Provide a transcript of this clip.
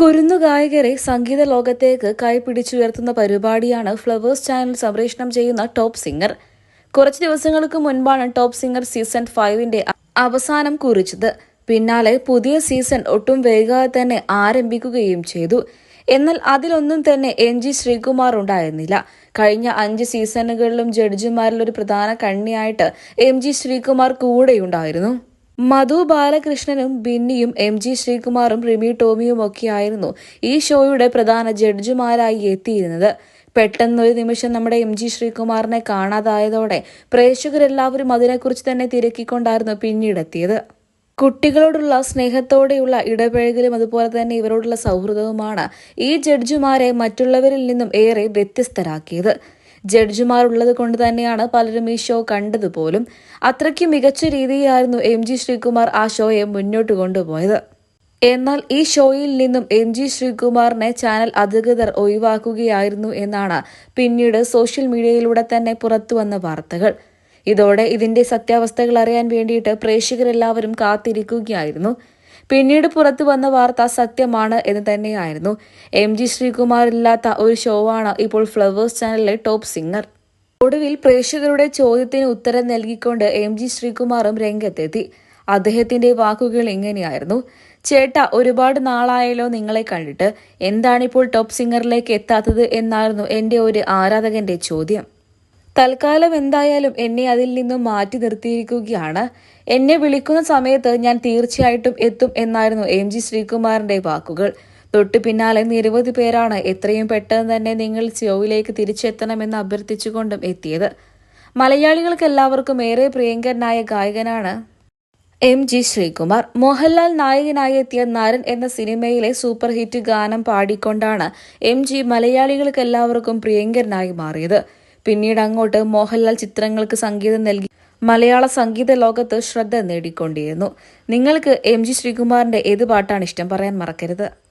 കുരുന്നു ഗായകരെ സംഗീത ലോകത്തേക്ക് കൈപിടിച്ചുയർത്തുന്ന പരിപാടിയാണ് flowers channel സംപ്രേഷണം ചെയ്യുന്ന ടോപ്പ് സിംഗർ. കുറച്ച് ദിവസങ്ങൾക്ക് മുൻപാണ് ടോപ്പ് സിംഗർ സീസൺ ഫൈവിന്റെ അവസാനം കുറിച്ചത്. പിന്നാലെ പുതിയ സീസൺ ഒട്ടും വൈകാതെ തന്നെ ആരംഭിക്കുകയും ചെയ്തു. എന്നാൽ അതിലൊന്നും തന്നെ എൻ ജി ശ്രീകുമാർ ഉണ്ടായിരുന്നില്ല. കഴിഞ്ഞ അഞ്ച് സീസണുകളിലും ജഡ്ജിമാരിൽ ഒരു പ്രധാന കണ്ണിയായിട്ട് എം ജി ശ്രീകുമാർ കൂടെയുണ്ടായിരുന്നു. മധു ബാലകൃഷ്ണനും ബിന്നിയും എം ജി ശ്രീകുമാറും റിമി ടോമിയും ഒക്കെയായിരുന്നു ഈ ഷോയുടെ പ്രധാന ജഡ്ജിമാരായി എത്തിയിരുന്നത്. പെട്ടെന്നൊരു നിമിഷം നമ്മുടെ എം ജി ശ്രീകുമാറിനെ കാണാതായതോടെ പ്രേക്ഷകരെല്ലാവരും അതിനെക്കുറിച്ച് തന്നെ തിരക്കിക്കൊണ്ടായിരുന്നു പിന്നീടെത്തിയത്. കുട്ടികളോടുള്ള സ്നേഹത്തോടെയുള്ള ഇടപഴകലും അതുപോലെ തന്നെ ഇവരോടുള്ള സൗഹൃദവുമാണ് ഈ ജഡ്ജിമാരെ മറ്റുള്ളവരിൽ നിന്നും ഏറെ വ്യത്യസ്തരാക്കിയത്. ജഡ്ജിമാരുള്ളത് കൊണ്ട് തന്നെയാണ് പലരും ഈ ഷോ കണ്ടത് പോലും അത്രയ്ക്ക് മികച്ച രീതിയിലായിരുന്നു എം ജി ശ്രീകുമാർ ആ ഷോയെ മുന്നോട്ട് കൊണ്ടുപോയത്. എന്നാൽ ഈ ഷോയിൽ നിന്നും എം ജി ശ്രീകുമാറിനെ ചാനൽ അധികൃതർ ഒഴിവാക്കുകയായിരുന്നു എന്നാണ് പിന്നീട് സോഷ്യൽ മീഡിയയിലൂടെ തന്നെ പുറത്തുവന്ന വാർത്തകൾ. ഇതോടെ ഇതിന്റെ സത്യാവസ്ഥകൾ അറിയാൻ വേണ്ടിയിട്ട് പ്രേക്ഷകരെല്ലാവരും കാത്തിരിക്കുകയായിരുന്നു. പിന്നീട് പുറത്തു വന്ന വാർത്ത സത്യമാണ് എന്ന് തന്നെയായിരുന്നു. എം ജി ശ്രീകുമാർ ഇല്ലാത്ത ഒരു ഷോ ആണ് ഇപ്പോൾ ഫ്ലവേഴ്സ് ചാനലിലെ ടോപ്പ് സിംഗർ ഒടുവിൽ പ്രേക്ഷകരുടെ ചോദ്യത്തിന് ഉത്തരം നൽകിക്കൊണ്ട് എം ജി ശ്രീകുമാറും രംഗത്തെത്തി. അദ്ദേഹത്തിന്റെ വാക്കുകൾ ഇങ്ങനെയായിരുന്നു. ചേട്ട ഒരുപാട് നാളായല്ലോ നിങ്ങളെ കണ്ടിട്ട്. എന്താണിപ്പോൾ ടോപ്പ് സിംഗറിലേക്ക് എത്താത്തത്? എന്നായിരുന്നു എന്റെ ഒരു ആരാധകന്റെ ചോദ്യം. തൽക്കാലം എന്തായാലും എന്നെ അതിൽ നിന്നും മാറ്റി നിർത്തിയിരിക്കുകയാണ്. എന്നെ വിളിക്കുന്ന സമയത്ത് ഞാൻ തീർച്ചയായിട്ടും എത്തും എന്നായിരുന്നു എം ജി ശ്രീകുമാറിന്റെ വാക്കുകൾ. തൊട്ടു പിന്നാലെ നിരവധി പേരാണ് എത്രയും പെട്ടെന്ന് തന്നെ നിങ്ങൾ ഷോയിലേക്ക് തിരിച്ചെത്തണമെന്ന് അഭ്യർത്ഥിച്ചുകൊണ്ടും എത്തിയത്. മലയാളികൾക്ക് എല്ലാവർക്കും ഏറെ പ്രിയങ്കരനായ ഗായകനാണ് എം ജി ശ്രീകുമാർ. മോഹൻലാൽ നായകനായി എത്തിയ നരൻ എന്ന സിനിമയിലെ സൂപ്പർ ഹിറ്റ് ഗാനം പാടിക്കൊണ്ടാണ് എം ജി മലയാളികൾക്ക് എല്ലാവർക്കും പ്രിയങ്കരനായി മാറിയത്. പിന്നീട് അങ്ങോട്ട് മോഹൻലാൽ ചിത്രങ്ങൾക്ക് സംഗീതം നൽകി. മലയാള സംഗീത ലോകത്ത് ശ്രദ്ധ നേടിക്കൊണ്ടിരുന്നു. നിങ്ങൾക്ക് എം ജി ശ്രീകുമാറിന്റെ ഏത് പാട്ടാണ് ഇഷ്ടം? പറയാൻ മറക്കരുത്.